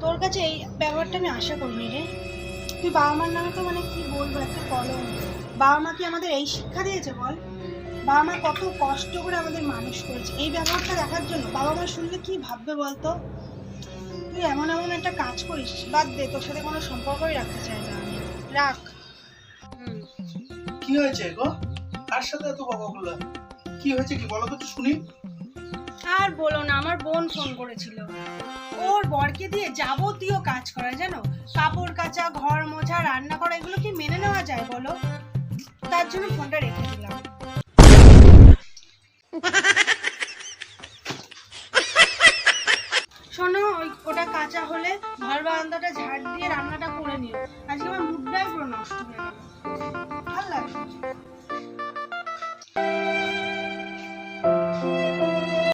তোর কাছে এই ব্যবহারটা আমি আশা করিনি রে। তুই বাবা মার নামে তো মানে কি বলব একটা কলম। বাবা মা কি আমাদের এই শিক্ষা দিয়েছে বল? বাবা মা কত কষ্ট করে আমাদের মানুষ করেছে। এই ব্যবহারটা দেখার জন্য বাবা মা শুনলে কি ভাববে বলতো? তুই এমন এমন একটা কাজ করিস বাদ দে তোর সাথে কোনো সম্পর্কই রাখতে চাই না আমি। রাখ। কি হয়েছে গো? তার সাথে এত বকাগুলা কি হয়েছে কি বলো তো শুনি। আর বলো না, আমার বোন ফোন করেছিল। ওর বরকে দিয়ে যাবতীয় কাজ করা, জানো? কাপড় কাচা, ঘর মোছা, রান্না করা, এগুলো কি মেনে নেওয়া যায় বলো? তার জন্য ফোনটা রেখে দিলাম। শোনো, ওই ওটা কাঁচা হলে ঘর বারান্দাটা ঝাড় দিয়ে রান্নাটা করে নিও। আজকে আমার মুডটাই পুরো নষ্ট হয়ে গেল। ভালো লাগে